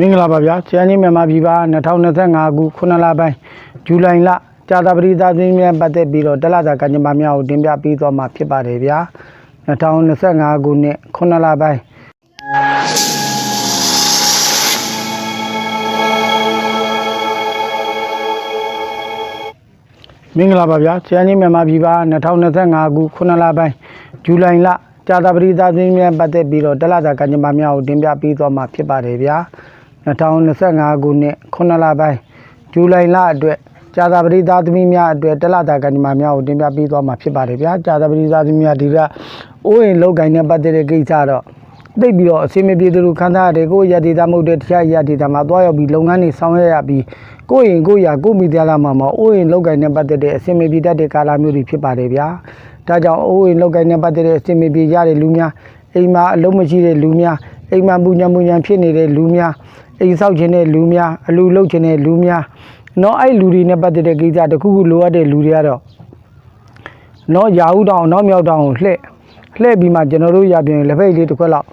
မင်္ဂလာပါဗျာဆရာကြီးမြန်မာပြည်ပါ2025ခု9လပိုင်းဇူလိုင်လကြာသပတေးသားသမီးများပတ်သက်ပြီးတော့တလသာကညမများကိုတင်ပြပေးသွားမှာဖြစ်ပါတယ်ဗျာ2025ခုနှစ်9လပိုင်းမင်္ဂလာပါဗျာဆရာကြီးမြန်မာပြည်ပါ2025ခု9လပိုင်းဇူလိုင်လကြာသပတေးသားသမီးများပတ်သက်ပြီးတော့တလသာကညမများကိုတင်ပြပေးသွားမှာဖြစ်ပါတယ်ဗျာ2025 ခုနှစ်9လပိုင်းဇူလိုင်လအတွက်ကြာသပတေးသားသမီးများအတွက်တလတာကဏ္ဍမှာများကိုတင်ပြပေးသွားမှာဖြစ်ပါတယ်ဗျာကြာသပတေးသားသမီးများဒီကအိုးရင်လောက်ကင်နဲ့ပတ်သက်တဲ့ကိစ္စတော့သိပ်ပြီးတော့အစီအမပြေသူတို့ခန်းသားရတယ်ကိုယ့်ရည်တည်သားမဟုတ်တဲ့တရားရည်တည်သားမှာသွားရောက်ပြီးလုပ်ငန်းတွေဆောင်ရွက်ရပြီးကိုယ့်ရင်ကိုယ့်ရကိုယ့်မိသားစုမှာမအိုးရင်လောက်ကင်နဲ့ပတ်သက်တဲ့အစီအမပြေတတ်တဲ့ကာလမျိုးတွေဖြစ်ပါတယ်ဗျာဒါကြောင့်အိုးရင်လောက်ကင်နဲ့ပတ်သက်တဲ့အစီအမပြေရတဲ့လူများအိမ်မှာအလုံးမရှိတဲ့လူများအိမ်မှာပူညာပူညာဖြစ်နေတဲ့လူများ အိမ်ဆောက်ခြင်းတဲ့လူများအလူလုပ်ခြင်းတဲ့လူများနော်အဲ့လူတွေနဲ့ပတ်သက်တဲ့ကိစ္စတခုခုလိုအပ်တဲ့လူတွေကတော့နော်ရာဟုတောင်နောက်မြောက်တောင်ကိုလှည့်လှည့်ပြီးမှကျွန်တော်တို့ရပြင်လက်ဖက်လေးတစ်ခွက်လောက်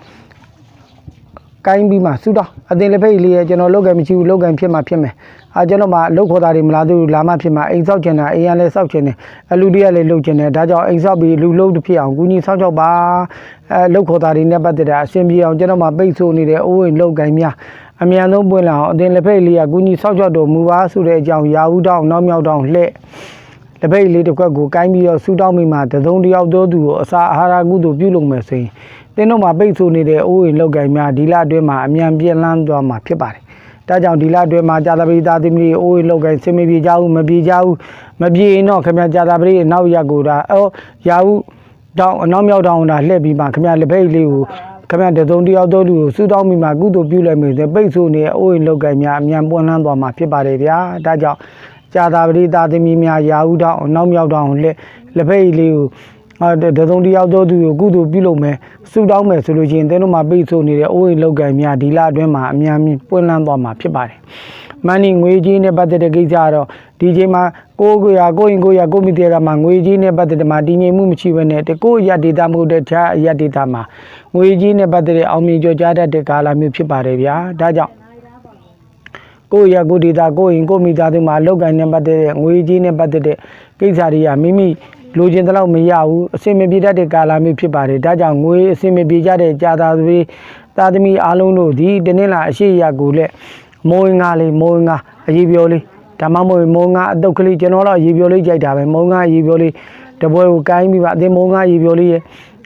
ကိုင်းပြီးမှဆူတော့အတင်လက်ဖက်လေးရကျွန်တော်လောက်ကံမရှိဘူးလောက်ကံဖြစ်မှဖြစ်မယ်အာကျွန်တော်မှလောက်ခေါ်တာတွေမလားသူလာမှဖြစ်မှအိမ်ဆောက်ချင်တာအိမ်ရလဲဆောက်ချင်တယ်အလူတရလဲလုပ်ချင်တယ်ဒါကြောင့်အိမ်ဆောက်ပြီးလူလုံးတစ်ဖြစ်အောင်ကူညီဆောက်ချောက်ပါအဲလောက်ခေါ်တာတွေနဲ့ပတ်သက်တာအရှင်ပြေအောင်ကျွန်တော်မှပိတ်ဆို့နေတယ်အိုးအိမ်လောက်ကံများ အမြန်ဆုံးပွင့်လာအောင်အသင်လက်ဖက်လေးကကူညီဆောက်ရှောက်တော်မူပါဆိုတဲ့အကြောင်းရာဟုတောင်းနောက်မြောက်တောင်းလှဲ့လက်ဖက်လေးတစ်ခွက်ကိုကိုင်းပြီးတော့ဆူတောင်းမိမှတစုံတစ်ယောက်သောသူကိုအစာအာဟာရကုသိုလ်ပြုလုပ်မယ်ဆိုရင်တင်းတို့မှာပိတ်ဆို့နေတဲ့အိုးအိမ်လောက်ကိုင်းများဒီလအတွင်းမှာအမြန်ပြင်းလန်းသွားမှာဖြစ်ပါတယ်။ဒါကြောင့်ဒီလအတွင်းမှာကြာသပတေးသားသမီးအိုးအိမ်လောက်ကိုင်းဆင်မပြေကြဘူးမပြေကြဘူးမပြေရင်တော့ခင်ဗျာကြာသပတေးနောက်ရက်ကိုဒါအော်ရာဟုတောင်းအနောက်မြောက်တောင်းတာလှည့်ပြီးမှခင်ဗျာလက်ဖက်လေးကို ခင်ဗျတစုံတယောက်တို့လူကိုစူတောင်းမိမှာကုသိုလ်ပြုလိုက်မယ်ဆိုပိတ်ဆို့နေအိုးအိမ်လောက်ကင်များအမြန်ပွင့်လန်းသွားမှာဖြစ်ပါတယ်ဗျာဒါကြောင့်ကြာသာပတိသားသမီးများရာဟုတောင်းနောက်မြောက်တောင်းလက်လက်ဖက်လေးကိုအာတစုံတယောက်တို့သူကိုကုသိုလ်ပြုလုပ်မယ်စူတောင်းမယ်ဆိုလို့ချင်းတင်းတို့မှာပိတ်ဆို့နေတဲ့အိုးအိမ်လောက်ကင်များဒီလအတွင်းမှာအမြန်ပွင့်လန်းသွားမှာဖြစ်ပါတယ် မန်နီငွေကြီးနဲ့ပတ်သက်တဲ့ကိစ္စကတော့ဒီချိန်မှာကိုကိုရကိုရင်ကိုရကိုမိတဲ့ကမှာငွေကြီးနဲ့ပတ်သက်တဲ့မှာတည်ငြိမ်မှုမရှိဘဲနဲ့တကိုရဒေတာမဟုတ်တဲ့ခြားအရဒေတာမှာငွေကြီးနဲ့ပတ်သက်တဲ့အောင်မြင်ကြောကြားတတ်တဲ့ကာလမျိုးဖြစ်ပါတယ်ဗျာဒါကြောင့်ကိုရကိုဒေတာကိုရင်ကိုမိသားစုမှာလောက်ကိုင်းနဲ့ပတ်သက်တဲ့ငွေကြီးနဲ့ပတ်သက်တဲ့ကိစ္စတွေကမိမိလိုချင်တဲ့လောက်မရဘူးအစင်မပြေတတ်တဲ့ကာလမျိုးဖြစ်ပါတယ်ဒါကြောင့်ငွေအစင်မပြေကြတဲ့ကြာသာသွေးသားသမီးအားလုံးတို့ဒီတနင်္လာအရှိရကိုလက် မိုးငါလေးမိုးငါအရေးပြောလေးဒါမှမဟုတ်မိုးငါအတုတ်ကလေးကျွန်တော်တော့ရေပြိုလေးကြိုက်တာပဲမိုးငါရေပြိုလေးတပွဲကိုကိုင်းပြီးပါအတင်းမိုးငါရေပြိုလေးရဲ့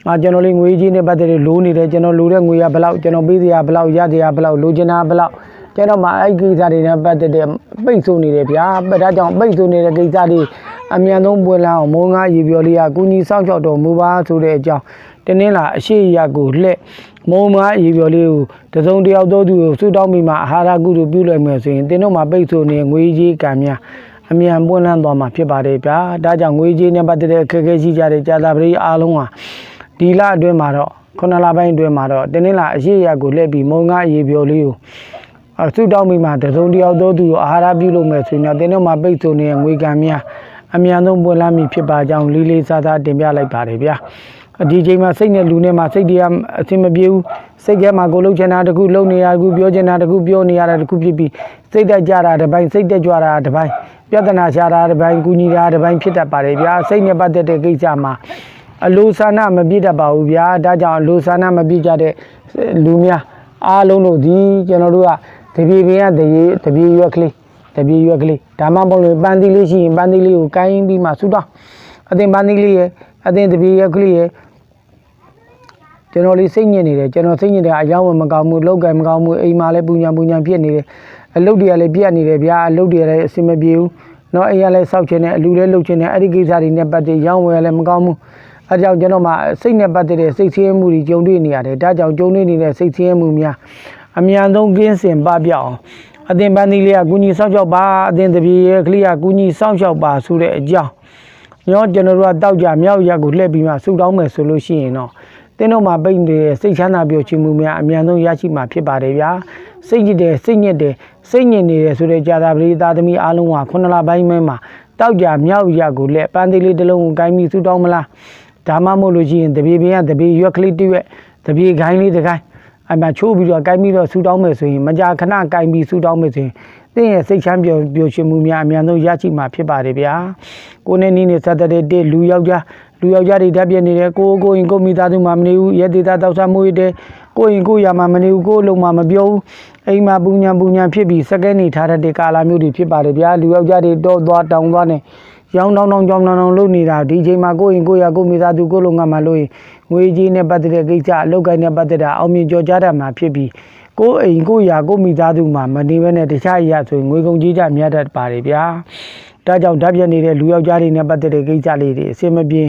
အာကျွန်တော်လေးငွေကြီးနဲ့ပတ်သက်လို့လိုးနေတယ်ကျွန်တော်လိုတဲ့ငွေရဘယ်လောက်ကျွန်တော်ပေးစရာဘယ်လောက်ရစရာဘယ်လောက်လိုချင်တာဘယ်လောက်ကျွန်တော်မှအဲ့ကိစ္စတွေနဲ့ပတ်သက်တဲ့ပိတ်ဆို့နေတယ်ဗျာဒါကြောင့်ပိတ်ဆို့နေတဲ့ကိစ္စတွေအမြန်ဆုံးပွင့်လာအောင်မိုးငါရေပြိုလေးကကုညီစောင့်ရှောက်တော်မူပါဆိုတဲ့အကြောင်းတနင်္လာအရှိရကိုလှဲ့ မုံမအရေပြော်လေးကိုတစုံတယောက်သောသူကိုဆူတောင်းပြီးမှအာဟာရကုသိုလ်ပြုလိုက်မယ်ဆိုရင်တင်းတို့မှာပိတ်ဆို့နေငွေကြီးကံများအမြန်ပွင့်လန်းသွားမှာဖြစ်ပါတယ်ဗျာဒါကြောင့်ငွေကြီးနဲ့ပတ်သက်တဲ့အခက်အခဲရှိကြတဲ့ကြာသာပတိအားလုံးဟာဒီလအတွင်းမှာတော့ခုနလပိုင်းအတွင်းမှာတော့တင်းလာအရှိရကိုလက်ပြီးမုံငါအရေပြော်လေးကိုအဆူတောင်းပြီးမှတစုံတယောက်သောသူကိုအာဟာရပြုလုပ်မယ်ဆိုရင်တော့တင်းတို့မှာပိတ်ဆို့နေတဲ့ငွေကံများအမြန်ဆုံးပွင့်လန်းပြီဖြစ်ပါကြောင်းလေးလေးစားစားတင်ပြလိုက်ပါတယ်ဗျာ ဒီချိန်မှာစိတ်နဲ့လူနဲ့မှာစိတ်တွေကအဆင်မပြေဘူးစိတ်ထဲမှာကိုလှုပ်ချင်တာတခုလှုပ်နေရတခုပြောချင်တာတခုပြောနေရတာတခုဖြစ်ပြီးစိတ်တက်ကြတာတစ်ပိုင်းစိတ်တက်ကြွတာတစ်ပိုင်းပြဿနာရှာတာတစ်ပိုင်းကူညီတာတစ်ပိုင်းဖြစ်တတ်ပါတယ်ဗျာစိတ်နဲ့ပတ်သက်တဲ့ကိစ္စမှာအလိုဆန္ဒမပြည့်တတ်ပါဘူးဗျာဒါကြောင့်အလိုဆန္ဒမပြည့်ကြတဲ့လူများအားလုံးတို့ဒီကျွန်တော်တို့ကတပြေပင်ကတရေတပြေရွက်ကလေးတပြေရွက်ကလေးဒါမှမဟုတ်လို့ပန်းသီးလေးရှိရင်ပန်းသီးလေးကိုကိုင်းပြီးမှဆူတော့အတင်ပန်းသီးလေးရဲ့အတင်တပြေရွက်ကလေးရဲ့ ကျွန်တော်လေးစိတ်ညစ်နေတယ်ကျွန်တော်စိတ်ညစ်တယ်အယောင်းမကောင်းဘူးလောက်ကံမကောင်းဘူးအိမ်မှာလည်းပူညာပူညာဖြစ်နေတယ်အလုပ်တွေကလည်းပြတ်နေတယ်ဗျာအလုပ်တွေကလည်းအဆင်မပြေဘူးနော်အိမ်ကလည်းစောက်ချင်တယ်အလူလည်းလှုပ်ချင်တယ်အဲ့ဒီကိစ္စတွေနဲ့ပတ်သက်ရောင်းဝယ်လည်းမကောင်းဘူးအဲကြောင့်ကျွန်တော်မှစိတ်နဲ့ပတ်သက်တဲ့စိတ်ဆင်းရဲမှုတွေကြုံတွေ့နေရတယ်ဒါကြောင့်ကြုံတွေ့နေတဲ့စိတ်ဆင်းရဲမှုများအမြန်ဆုံးကင်းစင်ပပျောက်အောင်အသင်ပန်းသီးလေးကကုညီစောက်ရှောက်ပါအသင်တပြေရဲ့ကလေးကကုညီစောက်ရှောက်ပါဆိုတဲ့အကြောင်းညောကျွန်တော်တို့ကတောက်ကြမြောက်ရက်ကိုလှည့်ပြီးမှဆူတောင်းမယ်ဆိုလို့ရှိရင်တော့ တင်းတို့မှာပိတ်နေတဲ့စိတ်ချမ်းသာပျော်ရွှင်မှုများအမြန်ဆုံးရရှိမှာဖြစ်ပါတယ်ဗျာစိတ်ညစ်တယ်စိတ်ညစ်တယ်စိတ်ညစ်နေတယ်ဆိုတဲ့ကြာသာပရိသသမီးအားလုံးဟာခုနလပိုင်းမဲမှာတောက်ကြမြောက်ရကိုလက်ပန်းသေးလေးတစ်လုံးကိုကိုင်းပြီးဆူတောင်းမလားဒါမှမဟုတ်လို့ရှိရင်တပြေပင်ကတပြေရွက်ကလေးတစ်ရွက်တပြေခိုင်းလေးတစ်ခိုင်းအဲ့မှာချိုးပြီးတော့ကိုင်းပြီးတော့ဆူတောင်းမယ်ဆိုရင်မကြာခဏကိုင်းပြီးဆူတောင်းမယ်ဆိုရင်သင်ရဲ့စိတ်ချမ်းပျော်ပျော်ရွှင်မှုများအများဆုံးရရှိမှာဖြစ်ပါတယ်ဗျာကိုနဲ့နီးနေဆက်တဲ့တဲ့လူယောက်ျား လူယောက်ျားတွေဓာတ်ပြည့်နေတယ်ကိုကိုရင်ကိုမိသားစုမှမနေဘူးရဲဒေတာတောက်စားမှုရတဲ့ကိုရင်ကိုရမှာမနေဘူးကိုအလုံးမှမပြောဘူးအိမ်မှာပူညာပူညာဖြစ်ပြီးစကဲနေထားတဲ့ကာလာမျိုးတွေဖြစ်ပါတယ်ဗျာလူယောက်ျားတွေတော့သွားတောင်းသွားနေရောင်းတောင်းတောင်းကြောင်းတောင်းတောင်းလုပ်နေတာဒီချိန်မှာကိုယ့်ရင်ကိုယ့်ရကိုယ့်မိသားစုကိုယ့်လုံငါမှာလို့ရင်ငွေကြီးနဲ့ပတ်သက်တဲ့ကိစ္စအလုပ်ကိုင်းနဲ့ပတ်သက်တာအောင်မြင်ကြော်ကြားတာမှာဖြစ်ပြီးကိုယ့်အိမ်ကိုယ့်ရကိုယ့်မိသားစုမှာမနေဘဲနဲ့တခြားအရာဆိုရင်ငွေကုန်ကြီးကြမြတ်တတ်ပါတယ်ဗျာ ဒါကြောင့်ဓာတ်ပြက်နေတဲ့လူယောက်ျားတွေနဲ့ပတ်သက်တဲ့ကိစ္စလေးတွေအစင်မပြေ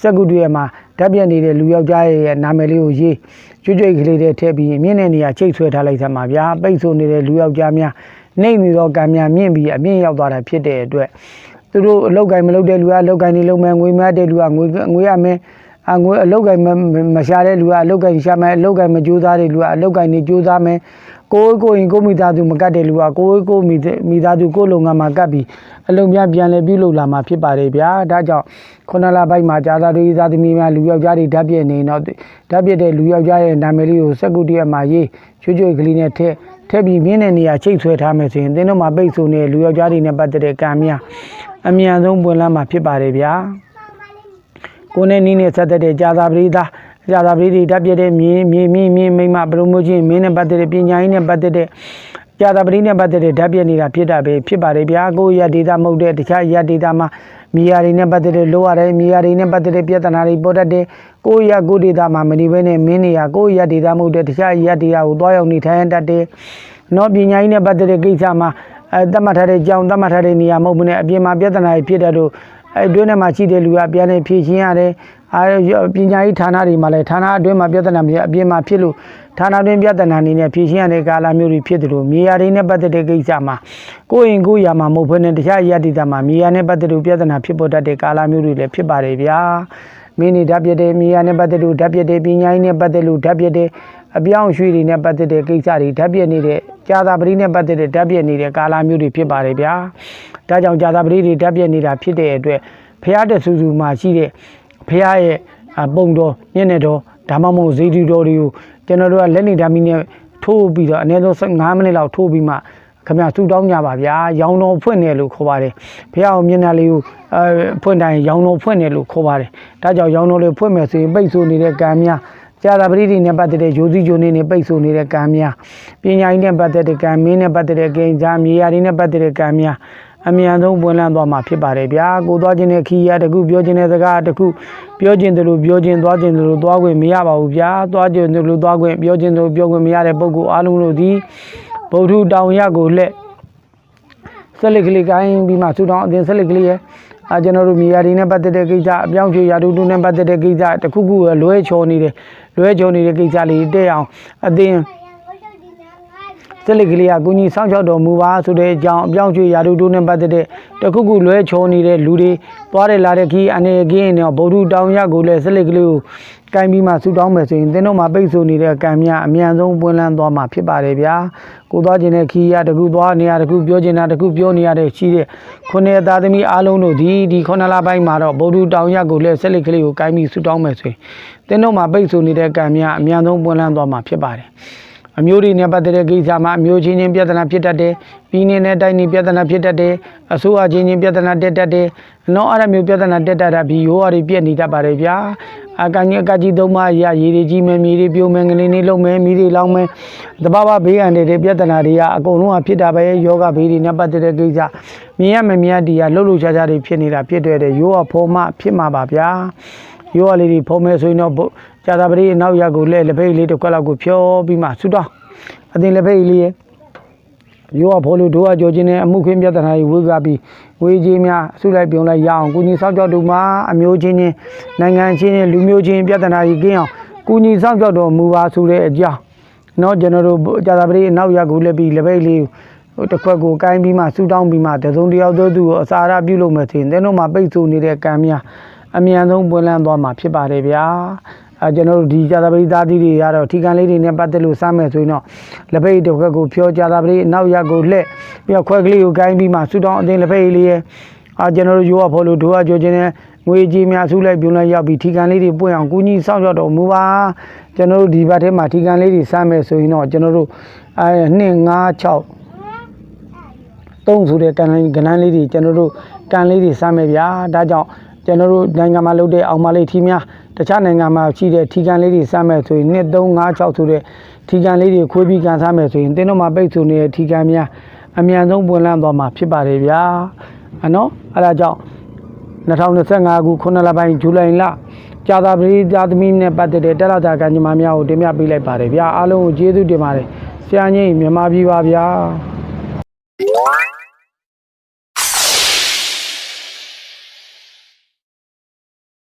စက်ကူတွေမှာဓာတ်ပြက်နေတဲ့လူယောက်ျားရဲ့နာမည်လေးကိုရေးကျွတ်ကျွတ်ကလေးတွေထည့်ပြီးမြင့်တဲ့နေရာချိတ်ဆွဲထားလိုက်သမှာဗျာပိတ်ဆိုနေတဲ့လူယောက်ျားများနှိမ့်နေတော့ကံများမြင့်ပြီးအမြင့်ရောက်သွားတာဖြစ်တဲ့အတွက်သူတို့အလောက်ကင်မလုပ်တဲ့လူကအလောက်ကင်နေလုံးမယ်ငွေမတ်တဲ့လူကငွေငွေရမယ် အငွေအလောက်ကင်မမရှာတဲ့လူကအလောက်ကင်ရှာမယ်အလောက်ကင်မကြိုးစားတဲ့လူကအလောက်ကင်နေကြိုးစားမယ်ကိုယ်ကိုယ်ရင်ကိုယ်မိသားစုမကတ်တဲ့လူကကိုယ်ကိုယ်မိမိသားစုကိုယ်လုံငါမှာကတ်ပြီးအလုံးများပြန်လဲပြုလုပ်လာမှာဖြစ်ပါတယ်ဗျာဒါကြောင့်ခုနလပိုင်းမှာဂျာသာတွေသားသမီးများလူယောက်ျားတွေဓာတ်ပြည့်နေတော့ဓာတ်ပြည့်တဲ့လူယောက်ျားရဲ့နာမည်လေးကိုစက်ကူတည်းမှာရေးချွတ်ချွတ်ကလေးနဲ့ထည့်ထည့်ပြီးမြင်းတဲ့နေရာချိတ်ဆွဲထားမယ်ဆိုရင်သင်တို့မှာပိတ်ဆိုနေလူယောက်ျားတွေနဲ့ပတ်သက်တဲ့ကံများအမြန်ဆုံးပွင့်လန်းမှာဖြစ်ပါတယ်ဗျာ ကိုနဲ့နီးနဲ့ဆက်သက်တဲ့ကြာသာပရိသကြာသာပရိသဓာတ်ပြတဲ့မြေမြေမြေမြေမိမပရိုမိုချင်းမင်းနဲ့ပတ်သက်တဲ့ပညာရေးနဲ့ပတ်သက်တဲ့ကြာသာပရိနဲ့ပတ်သက်တဲ့ဓာတ်ပြနေတာဖြစ်တာပဲဖြစ်ပါတယ်ဗျာကိုရဒေတာမဟုတ်တဲ့တခြားရဒေတာမှာမြေယာတွေနဲ့ပတ်သက်တဲ့လိုရတယ်မြေယာတွေနဲ့ပတ်သက်တဲ့ပြဿနာတွေပေါ်တတ်တဲ့ကိုရကိုဒေတာမှာမနေဘဲနဲ့မင်းနေရကိုရဒေတာမဟုတ်တဲ့တခြားရဒေတာကိုတွားရောက်နေထိုင်တတ်တဲ့နော်ပညာရေးနဲ့ပတ်သက်တဲ့ကိစ္စမှာအဲတတ်မှတ်ထားတဲ့ကြောင်တတ်မှတ်ထားတဲ့နေရာမဟုတ်ဘူးနဲ့အပြင်မှာပြဿနာတွေဖြစ်တဲ့တို့ အဲအတွင်းထဲမှာရှိတဲ့လူကပြန်နေဖြည့်ရှင်းရတယ်အာပညာရေးဌာနတွေမှာလည်းဌာနအတွင်းမှာပြဿနာမျိုးအပြင်မှာဖြစ်လို့ဌာနတွင်းပြဿနာအနေနဲ့ဖြည့်ရှင်းရတဲ့ကာလမျိုးတွေဖြစ်တယ်လို့မြေယာတွေနဲ့ပတ်သက်တဲ့ကိစ္စမှာကိုယ့်ရင်ကိုယ့်ယာမှာမဟုတ်ဘဲနဲ့တခြားအရာဒေသမှာမြေယာနဲ့ပတ်သက်လို့ပြဿနာဖြစ်ပေါ်တတ်တဲ့ကာလမျိုးတွေလည်းဖြစ်ပါတယ်ဗျာမင်းနေဓာတ်ပြတဲ့မြေယာနဲ့ပတ်သက်လို့ဓာတ်ပြတဲ့ပညာရေးနဲ့ပတ်သက်လို့ဓာတ်ပြတဲ့ အပြောင်းအရွှေ့တွေနဲ့ပတ်သက်တဲ့ကိစ္စတွေဓာတ်ပြနေတဲ့ကြာသာပတိနဲ့ပတ်သက်တဲ့ဓာတ်ပြနေတဲ့ကာလမျိုးတွေဖြစ်ပါတယ်ဗျာဒါကြောင့်ကြာသာပတိတွေဓာတ်ပြနေတာဖြစ်တဲ့အတွက်ဖះတဲ့စူးစူမှာရှိတဲ့ဖះရဲ့အပုံတော်ညနေတော်ဒါမှမဟုတ်ဇေဒီတော်တွေကိုကျွန်တော်တို့ကလက်နေဓာမီနဲ့ထိုးပြီးတော့အနည်းဆုံး5မိနစ်လောက်ထိုးပြီးမှခမရဆူတောင်းကြပါဗျာရောင်တော်ဖွင့်တယ်လို့ခေါ်ပါတယ်ဖះအောင်မျက်နှာလေးကိုအဲဖွင့်တိုင်းရောင်တော်ဖွင့်တယ်လို့ခေါ်ပါတယ်ဒါကြောင့်ရောင်တော်လေးဖွင့်မယ်ဆိုရင်ပိတ်ဆိုနေတဲ့ကံများ ကြာသာပရိတိနဲ့ပတ်သက်တဲ့ဂျိုစီဂျိုနေနဲ့ပိတ်ဆိုနေတဲ့ကံများပညာရေးနဲ့ပတ်သက်တဲ့ကံမင်းနဲ့ပတ်သက်တဲ့ကံကြားမြေယာတွေနဲ့ပတ်သက်တဲ့ကံများအမြန်ဆုံးပွင့်လန်းသွားမှာဖြစ်ပါတယ်ဗျာကိုသွားခြင်းတဲ့ခီးရတခုပြောခြင်းတဲ့စကားတခုပြောခြင်းတယ်လို့ပြောခြင်းသွားခြင်းတယ်လို့သွားခွင့်မရပါဘူးဗျာသွားခြင်းတယ်လို့သွားခွင့်ပြောခြင်းတယ်လို့ပြောခွင့်မရတဲ့ပုဂ္ဂိုလ်အားလုံးတို့သည်ဗုဒ္ဓတောင်ရကိုလက်ဆက်လက်ကလေးကိုင်းပြီးမှဆူတောင်းအတင်ဆက်လက်ကလေးရဲ့အာကျွန်တော်တို့မြေယာတွေနဲ့ပတ်သက်တဲ့ကိစ္စအပြောင်းရွှေ့ရာတူတူနဲ့ပတ်သက်တဲ့ကိစ္စတခုခုလွဲချော်နေတယ် လွဲချော်နေတဲ့ကိစ္စလေးတဲ့အောင်အတင်ဆက်လက်ကလေးကကုညီစောင့်ရှောက်တော်မူပါဆိုတဲ့အကြောင်းအပြောင်းရွှေ့ရာတူတူနဲ့ပတ်သက်တဲ့တခုခုလွဲချော်နေတဲ့လူတွေသွားတယ်လာတဲ့ခီးအနေကင်းနေတော့ဗုဒ္ဓတောင်ရကိုလည်းဆက်လက်ကလေးကို ကိုင်းပြီးမှဆူတောင်းမယ်ဆိုရင်သင်တို့မှာပိတ်ဆို့နေတဲ့ကံများအမြန်ဆုံးပွင့်လန်းသွားမှာဖြစ်ပါတယ်ဗျာကိုသွားခြင်းတဲ့ခီးရတခုသွားနေရတခုပြောခြင်းတာတခုပြောနေရတဲ့ရှိတဲ့ခုနှစ်သားသမီးအားလုံးတို့ဒီဒီခုနှစ်လပိုင်းမှာတော့ဗုဒ္ဓတောင်ရကိုလည်းဆက်လက်ကလေးကိုကိုင်းပြီးဆူတောင်းမယ်ဆိုရင်သင်တို့မှာပိတ်ဆို့နေတဲ့ကံများအမြန်ဆုံးပွင့်လန်းသွားမှာဖြစ်ပါတယ်အမျိုးတွေနဲ့ပတ်သက်တဲ့ကိစ္စမှာအမျိုးချင်းချင်းပြဿနာဖြစ်တတ်တယ်။ပြည်နယ်နဲ့တိုင်းနေပြဿနာဖြစ်တတ်တယ်။အစိုးရချင်းချင်းပြဿနာတက်တတ်တယ်။နော်အဲ့ဒါမျိုးပြဿနာတက်တတ်တာပြီးရိုးရီပြက်နေတတ်ပါတယ်ဗျာ။ အကကြီးအကကြီးသုံးပါးရရေတွေကြီးမယ်မြေတွေပြိုမယ်ငလင်းတွေလုံးမယ်မိတွေလောင်းမယ်။တဘာဝဘေးအန္တရာယ်တွေပြဿနာတွေကအကုန်လုံးကဖြစ်တာပဲယောဂဘေးတွေနဲ့ပတ်သက်တဲ့ကိစ္စမြင်ရမမြင်ရဒီကလှုပ်လှုပ်ရှားရှားတွေဖြစ်နေတာဖြစ်တဲ့ရိုးကဖော်မှဖြစ်မှာပါဗျာ။ရိုးကလေးတွေဖုံးမယ်ဆိုရင်တော့ကြာတာပရိနောက်ရက်ကိုလဲလက်ဖိတ်လေးတစ်ခွက်လောက်ကိုဖြောပြီးမှဆူတောင်းအတင်လက်ဖိတ်လေးရဲ့ ရောအဖိုးလူတို့အကြောချင်းနဲ့အမှုခင်းပြဿနာကြီးဝေးကပြီးဝေးကြီးများဆုလိုက်ပြုံလိုက်ရအောင်ကုညီဆောက်ကြောက်တို့မှာအမျိုးချင်းချင်းနိုင်ငံချင်းချင်းလူမျိုးချင်းပြဿနာကြီးကင်းအောင်ကုညီဆောက်ကြောက်တော်မူပါဆိုတဲ့အကြောင်းနော်ကျွန်တော်တို့ကြာသပတေးအနောက်ရက်ကိုလက်ပြီးလက်ပိတ်လေးဟိုတစ်ခွက်ကိုကိုင်းပြီးမှဆူတောင်းပြီးမှတစုံတယောက်တို့သူကိုအစာရပြုလုပ်မယ်ဆိုရင်တင်းတို့မှာပိတ်ဆို့နေတဲ့ကံများအမြန်ဆုံးပွင့်လန်းသွားမှာဖြစ်ပါတယ်ဗျာ အဲကျွန်တော်တို့ဒီကြာသပတေးသားသီးတွေကတော့ထီကန်လေးတွေနဲ့ပတ်သက်လို့စားမယ်ဆိုရင်တော့လက်ပိတ်တစ်ခွက်ကိုဖြောကြာသပတေးအနောက်ရက်ကိုလှည့်ပြီးတော့ခွက်ကလေးကိုကိုင်းပြီးမှဆူတောင်းအတင်းလက်ပိတ်လေးရဲ့အာကျွန်တော်တို့ရိုးရဖို့လို့ဒိုးရကြိုခြင်းနဲ့ငွေကြေးများစုလိုက်ပြုံလိုက်ရောက်ပြီးထီကန်လေးတွေပွင့်အောင်ကူညီဆောင်ရွက်တော်မူပါကျွန်တော်တို့ဒီဘက်ထဲမှာထီကန်လေးတွေစမ်းမယ်ဆိုရင်တော့ကျွန်တော်တို့အဲ2 5 6သုံးဆိုတဲ့ကန်လိုင်းကဏ္ဍလေးတွေကျွန်တော်တို့ကန်လေးတွေစမ်းမယ်ဗျာဒါကြောင့်ကျွန်တော်တို့နိုင်ငံမှာလုပ်တဲ့အောင်မလေးထီများ တခြားနိုင်ငံမှာရှိတဲ့ထီကန်လေးတွေစမ်းမယ်ဆိုရင်1 3 5 6ဆိုတဲ့ထီကန်လေးတွေခွေးပြီးကန်စမ်းမယ်ဆိုရင်တင်းတို့မှာပိတ်ဆိုနေတဲ့ထီကန်များအမြန်ဆုံးပွင့်လန်းသွားမှာဖြစ်ပါတယ်ဗျာအနော်အဲဒါကြောင့်2025ခု9လပိုင်းဇူလိုင်လကြာသာပရိသတ်သမီးနဲ့ပတ်သက်တဲ့တက်လာတာကံကြမ္မာများကိုတင်ပြပေးလိုက်ပါတယ်ဗျာအားလုံးကိုကျေးဇူးတင်ပါတယ်ဆရာကြီးမြန်မာပြည်ပါဗျာ